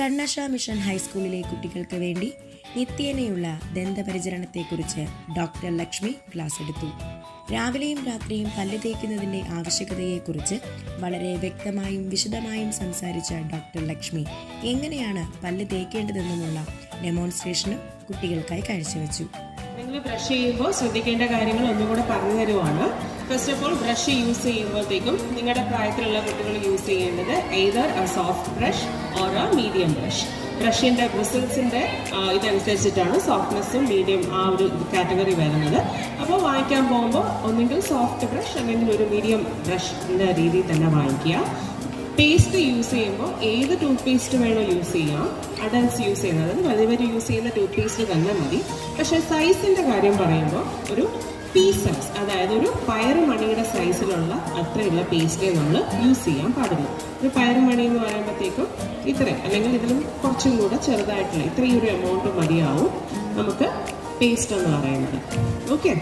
കണ്ണഷ mission ഹൈസ്കൂളിലെ കുട്ടികൾക്ക് വേണ്ടി നിത്യേനയുള്ള ദന്തപരിചരണത്തെക്കുറിച്ച് ഡോക്ടർ ലക്ഷ്മി ക്ലാസ് എടുത്തു. രാവിലെയും രാത്രിയും പല്ല് തേക്കുന്നതിന്റെ ആവശ്യകതയെക്കുറിച്ച് വളരെ വ്യക്തമായും വിശദമായും സംസാരിച്ച ഡോക്ടർ ലക്ഷ്മി എങ്ങനെയാണ് പല്ല് തേക്കേണ്ടതെന്നുമുള്ള ഡെമോൺസ്ട്രേഷനും കുട്ടികൾക്കായി കാഴ്ചവെച്ചു. നിങ്ങൾ ബ്രഷ് ചെയ്യുമ്പോൾ ശ്രദ്ധിക്കേണ്ട കാര്യങ്ങൾ ഒന്നും കൂടെ പറഞ്ഞു തരുവാണ്. First of all brush use ചെയ്യുമ്പോഴത്തേക്കും നിങ്ങളുടെ പ്രായത്തിലുള്ള കുട്ടികൾ യൂസ് ചെയ്യേണ്ടത് either a soft brush or a medium brush ബ്രഷിന്റെ ബ്രിസിൽസിന്റെ ഇതനുസരിച്ചിട്ടാണ് സോഫ്റ്റ്നെസ്സും മീഡിയം ആ ഒരു കാറ്റഗറി വരുന്നത്. അപ്പോൾ വാങ്ങിക്കാൻ പോകുമ്പോൾ ഒന്നെങ്കിൽ സോഫ്റ്റ് ബ്രഷ് അല്ലെങ്കിൽ ഒരു മീഡിയം ബ്രഷിന്റെ രീതിയിൽ തന്നെ വാങ്ങിക്കുക. പേസ്റ്റ് യൂസ് ചെയ്യുമ്പോൾ ഏത് ടൂത്ത് പേസ്റ്റ് വേണോ യൂസ് ചെയ്യാം. അഡൽസ് യൂസ് ചെയ്യുന്നത് വലിയ വലിയവർ യൂസ് ചെയ്യുന്ന ടൂത്ത് പേസ്റ്റ് തന്നെ മതി. പക്ഷേ സൈസിന്റെ കാര്യം പറയുമ്പോൾ ഒരു പീ സൈസ് അതായത് ഒരു പയറുമണിയുടെ സൈസിലുള്ള അത്രയുള്ള പേസ്റ്റേ നമ്മൾ യൂസ് ചെയ്യാൻ പാടുള്ളൂ ഒരു പയറുമണി എന്ന് പറയുമ്പോഴത്തേക്കും ഇത്ര അല്ലെങ്കിൽ ഇതിലും കുറച്ചും കൂടെ ചെറുതായിട്ടുള്ള ഇത്രയും ഒരു എമൗണ്ട് മതിയാവും നമുക്ക് പേസ്റ്റ് എന്ന് പറയുന്നത്. ഓക്കെ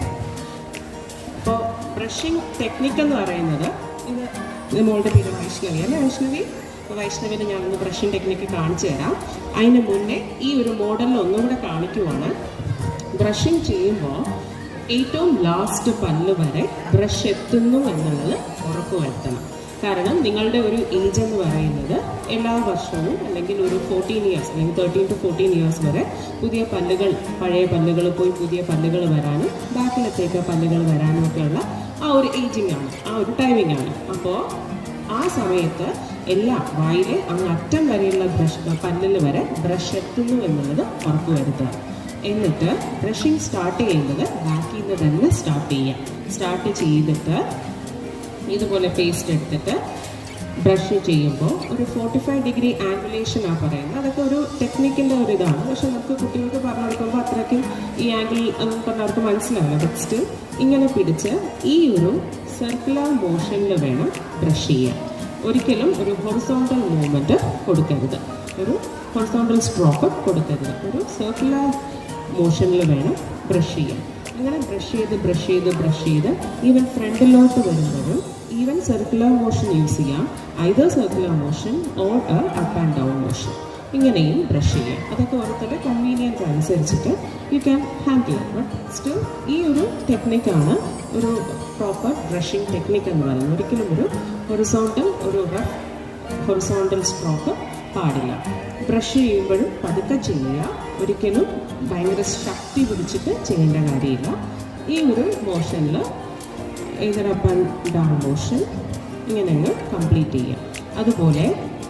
അപ്പോൾ ബ്രഷിംഗ് ടെക്നിക്ക് എന്ന് പറയുന്നത് ഇത് ഇത് മോളുടെ പേര് വൈഷ്ണവി. അല്ലേ വൈഷ്ണവി? അപ്പോൾ ഞാൻ ഞാനൊന്ന് ബ്രഷിംഗ് ടെക്നിക്ക് കാണിച്ചു തരാം. അതിന് മുന്നേ ഈ ഒരു മോഡലിൽ ഒന്നും കൂടെ കാണിക്കുവാണ്. ബ്രഷിംഗ് ചെയ്യുമ്പോൾ ഏറ്റവും ലാസ്റ്റ് പല്ല് വരെ ബ്രഷ് എത്തുന്നു എന്നുള്ളത് ഉറപ്പുവരുത്തണം കാരണം നിങ്ങളുടെ ഒരു ഏജ് എന്ന് പറയുന്നത് എല്ലാ വർഷവും അല്ലെങ്കിൽ ഒരു ഫോർട്ടീൻ ഇയേഴ്സ് അല്ലെങ്കിൽ തേർട്ടീൻ ടു ഫോർട്ടീൻ ഇയേഴ്സ് വരെ പുതിയ പല്ലുകൾ പഴയ പല്ലുകൾ പോയി പുതിയ പല്ലുകൾ വരാനും ബാക്കിലത്തേക്ക് പല്ലുകൾ വരാനും ഒക്കെയുള്ള ആ ഒരു ഏജിങ് ആണ് ആ ഒരു ടൈമിംഗ് ആണ്. അപ്പോൾ ആ സമയത്ത് എല്ലാ വായിലെ അങ്ങ് അറ്റം വരെയുള്ള ബ്രഷ് പല്ലിൽ വരെ ബ്രഷ് എത്തുന്നു എന്നുള്ളത് ഉറപ്പുവരുത്തുക എന്നിട്ട് ബ്രഷിങ് സ്റ്റാർട്ട് ചെയ്യുന്നത് ബാക്കിൽ നിന്ന് തന്നെ സ്റ്റാർട്ട് ചെയ്യാം സ്റ്റാർട്ട് ചെയ്തിട്ട് ഇതുപോലെ പേസ്റ്റ് എടുത്തിട്ട് ബ്രഷ് ചെയ്യുമ്പോൾ ഒരു ഫോർട്ടി ഫൈവ് ഡിഗ്രി ആംഗുലേഷൻ ആ പറയുന്നത്. അതൊക്കെ ഒരു ടെക്നിക്കിന്റെ ഒരു ഇതാണ്. പക്ഷെ നമുക്ക് കുട്ടികൾക്ക് പറഞ്ഞു കൊടുക്കുമ്പോൾ അത്രയ്ക്കും ഈ ആംഗിൾ പറഞ്ഞവർക്ക് മനസ്സിലാവില്ല. ബെസ്റ്റ് ഇങ്ങനെ പിടിച്ച് ഈ ഒരു സർക്കുലർ മോഷനിൽ വേണം ബ്രഷ് ചെയ്യാൻ. ഒരിക്കലും ഒരു ഹൊറിസോണ്ടൽ മൂവ്മെന്റ് കൊടുക്കരുത്. ഒരു ഹൊറിസോണ്ടൽ സ്ട്രോക്ക് കൊടുക്കരുത്. ഒരു സർക്കുലർ മോഷനിൽ വേണം ബ്രഷ് ചെയ്യാൻ. അങ്ങനെ ബ്രഷ് ചെയ്ത് ബ്രഷ് ചെയ്ത് ബ്രഷ് ചെയ്ത് ഈവൻ ഫ്രണ്ടിലോട്ട് വരുമ്പോഴും ഈവൻ സർക്കുലർ മോഷൻ യൂസ് ചെയ്യാം. Either circular motion or up and down motion ഇങ്ങനെയും ബ്രഷ് ചെയ്യാം. അതൊക്കെ ഓരോരുത്തരുടെ അനുസരിച്ചിട്ട് you can handle but still ഈ ഒരു ടെക്നിക്കാണ് ഒരു പ്രോപ്പർ ബ്രഷിംഗ് ടെക്നിക്ക് എന്ന് പറയുന്നത്. ഒരിക്കലും ഒരു ഹൊറിസോണ്ടൽ ഒരു ഹൊറിസോണ്ടൽ സ്ട്രോക്ക് പാടില്ല. ബ്രഷ് ചെയ്യുമ്പോഴും പതുക്കെ ചെയ്യുക. ഒരിക്കലും ഭയങ്കര ശക്തി പിടിച്ചിട്ട് ചെയ്യേണ്ട കാര്യമില്ല. ഈ ഒരു മോഷനിൽ ആൻഡ് ഡൗൺ മോഷൻ ഇങ്ങനെ കംപ്ലീറ്റ് ചെയ്യുക. അതുപോലെ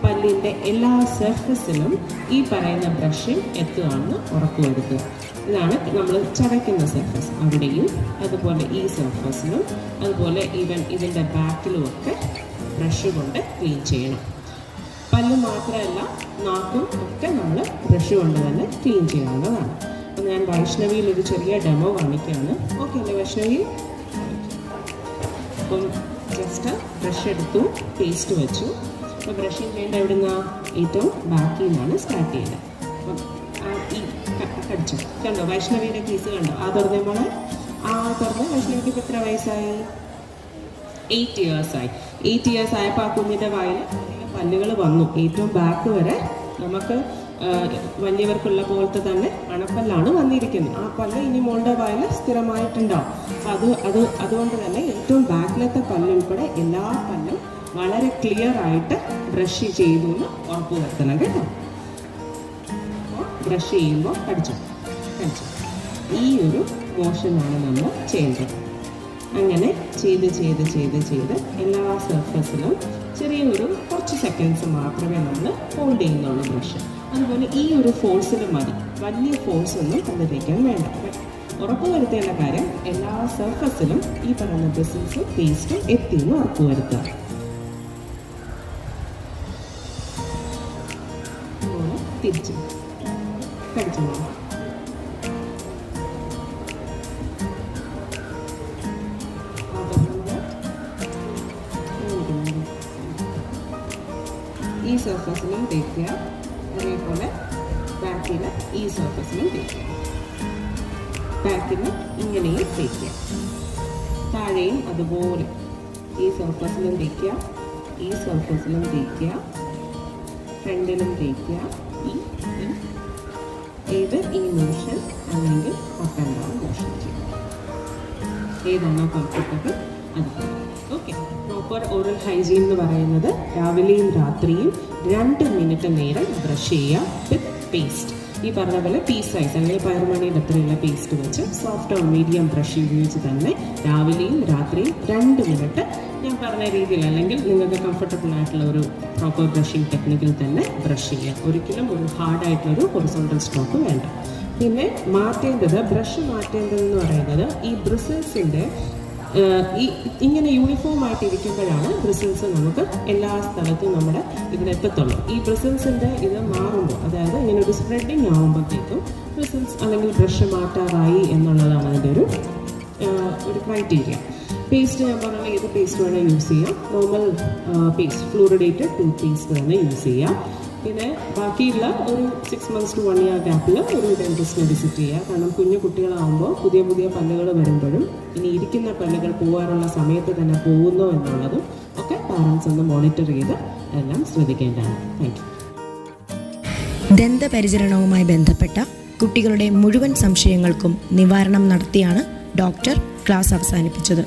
പല്ലിന്റെ എല്ലാ സർഫസിലും ഈ പറയുന്ന ബ്രഷിംഗ് എത്തുകയാണെന്ന് ഉറപ്പുവരുത്തുക. ഇതാണ് നമ്മൾ ചതയ്ക്കുന്ന സർഫസ് അവിടെയും അതുപോലെ ഈ സർഫസിലും അതുപോലെ ഈവൻ ഇതിന്റെ ബാക്കിലും ഒക്കെ ബ്രഷ് കൊണ്ട് ക്ലീൻ ചെയ്യണം. പല്ല് മാത്രമല്ല നാക്കും ഒക്കെ നമ്മൾ ബ്രഷ് കൊണ്ട് തന്നെ ക്ലീൻ ചെയ്യാവുന്നതാണ്. അപ്പം ഞാൻ വൈഷ്ണവിയിൽ ഒരു ചെറിയ ഡെമോ കാണിക്കുകയാണ്. ഓക്കെ അല്ലേ വൈഷ്ണവി? അപ്പം ജസ്റ്റ് ബ്രഷ് എടുത്തു പേസ്റ്റ് വെച്ചു. അപ്പോൾ ബ്രഷിങ് ചെയ്യേണ്ട എവിടുന്ന ഏറ്റവും ബാക്കിൽ നിന്നാണ് സ്റ്റാർട്ട് അപ്പം ഈ കടിച്ചു. കണ്ടോ? വൈഷ്ണവിയുടെ കേസ് കണ്ടോ? ആ തുറന്ന മോളെ. ആ തുറന്ന് വൈഷ്ണവിക്ക് ഇപ്പം എത്ര വയസ്സായി? എയ്റ്റ് ഇയേഴ്സ് ആയി. എയ്റ്റ് ഇയേഴ്സ് ആയപ്പോൾ ആ കുഞ്ഞിന്റെ വായിൽ പല്ലുകൾ വന്നു. ഏറ്റവും ബാക്ക് വരെ നമുക്ക് വലിയവർക്കുള്ള പോലത്തെ തന്നെ അണപ്പല്ലാണ് വന്നിരിക്കുന്നത്. ആ പല്ല് ഇനി മോളുടെ വായിൽ സ്ഥിരമായിട്ടുണ്ടാവും. അത് അത് അതുകൊണ്ട് തന്നെ ഏറ്റവും ബാക്കിലത്തെ പല്ലുൾപ്പെടെ എല്ലാ പല്ലും വളരെ ക്ലിയർ ആയിട്ട് ബ്രഷ് ചെയ്തു എന്ന് ഉറപ്പ് വരുത്തണം കേട്ടോ. ബ്രഷ് ചെയ്യുമ്പോൾ കടിച്ചു? കടിച്ചു. ഈ ഒരു മോഷനാണ് നമ്മൾ ചെയ്യേണ്ടത് അങ്ങനെ ചെയ്ത് ചെയ്ത് ചെയ്ത് ചെയ്ത് എല്ലാ സർഫസിലും ചെറിയൊരു കുറച്ച് സെക്കൻഡ്സ് മാത്രമേ നമ്മൾ ഹോൾഡ് ചെയ്യുന്നുള്ളൂ ബ്രഷ് അതുപോലെ ഈ ഒരു ഫോഴ്സിൽ മതി. വലിയ ഫോഴ്സ് ഒന്നും കണ്ടിരിക്കാൻ വേണ്ട. ഉറപ്പുവരുത്തേണ്ട ഉറപ്പ് വരുത്തേണ്ട കാര്യം എല്ലാ സർഫസിലും ഈ പറയുന്ന ബ്രിസിൽസും പേസ്റ്റും എത്തിയെന്ന് ഉറപ്പ് തിരിച്ചു. കടിച്ചു ഈ സർഫസിലും തേക്കുക. അതേപോലെ ബാക്കിൽ ഈ സർഫസിലും തേക്കുക. ബാക്കിൽ ഇങ്ങനെയും തേക്കുക. താഴെയും അതുപോലെ ഈ സർഫസിലും തേക്കുക. ഈ സർഫസിലും തേക്കുക. ഫ്രണ്ടിലും തേക്കുക. ഈ ഏത് അല്ലെങ്കിൽ ഡൗൺ മോഷൻ ചെയ്യും. ഏതാണോ കംഫർട്ടബിൾ അത് ഓക്കെ പ്രോപ്പർ ഓറൽ ഹൈജീൻ എന്ന് പറയുന്നത് രാവിലെയും രാത്രിയും രണ്ട് മിനിറ്റ് നേരം ബ്രഷ് ചെയ്യുക വിത്ത് പേസ്റ്റ് ഈ പറഞ്ഞ പോലെ പീസ് സൈസ് അല്ലെങ്കിൽ പയറുമണിയുടെ അത്രയുള്ള പേസ്റ്റ് വെച്ച് സോഫ്റ്റ് ഓർ മീഡിയം ബ്രഷ് ഉപയോഗിച്ച് തന്നെ രാവിലെയും രാത്രിയും രണ്ട് മിനിറ്റ് ഞാൻ പറഞ്ഞ രീതിയിൽ അല്ലെങ്കിൽ നിങ്ങൾക്ക് കംഫർട്ടബിൾ ആയിട്ടുള്ള ഒരു പ്രോപ്പർ ബ്രഷിംഗ് ടെക്നിക്കിൽ തന്നെ ബ്രഷ് ചെയ്യുക ഒരിക്കലും ഒരു ഹാർഡായിട്ടുള്ളൊരു ഹൊറിസോണ്ടൽ സ്ട്രോക്ക് വേണ്ട. പിന്നെ മാറ്റേണ്ടത് ബ്രഷ് മാറ്റേണ്ടതെന്ന് പറയുന്നത് ഈ ബ്രിസിൽസിന്റെ ഈ ഇങ്ങനെ യൂണിഫോം ആയിട്ട് ഇരിക്കുമ്പോഴാണ് ബ്രിസിൽസ് നമുക്ക് എല്ലാ സ്ഥലത്തും നമ്മുടെ ഇവിടെ എത്തത്തുള്ളൂ. ഈ ബ്രിസിൽസിന്റെ ഇത് മാറുമ്പോൾ അതായത് ഇങ്ങനെ ഒരു സ്പ്രെഡിങ് ആകുമ്പോഴത്തേക്കും ബ്രിസിൽസ് അല്ലെങ്കിൽ ബ്രഷ് മാറ്റാറായി എന്നുള്ളതാണ് അതിന്റെ ഒരു ഒരു ക്രൈറ്റീരിയ പേസ്റ്റ് ഞാൻ പറഞ്ഞ ഏത് പേസ്റ്റ് വേണേൽ യൂസ് ചെയ്യാം. Normal paste fluoridated toothpaste തന്നെ യൂസ് ചെയ്യാം. പിന്നെ ബാക്കിയുള്ള ഒരു six months to one year ഗ്യാപ്പിൽ ഒരു ഡെന്റിസ്റ്റിനെ വിസിറ്റ് ചെയ്യുക കാരണം കുഞ്ഞു കുട്ടികളാകുമ്പോൾ പുതിയ പുതിയ പല്ലുകൾ വരുമ്പോഴും ഇനി ഇരിക്കുന്ന പല്ലുകൾ പോകാനുള്ള സമയത്ത് തന്നെ പോകുന്നോ എന്നുള്ളതും ഒക്കെ പാരൻസ് ഒന്ന് മോണിറ്റർ ചെയ്ത് എല്ലാം ശ്രദ്ധിക്കേണ്ടതാണ്. താങ്ക് യു ദന്തപരിചരണവുമായി ബന്ധപ്പെട്ട കുട്ടികളുടെ മുഴുവൻ സംശയങ്ങൾക്കും നിവാരണം നടത്തിയാണ് ഡോക്ടർ ക്ലാസ് അവസാനിപ്പിച്ചത്.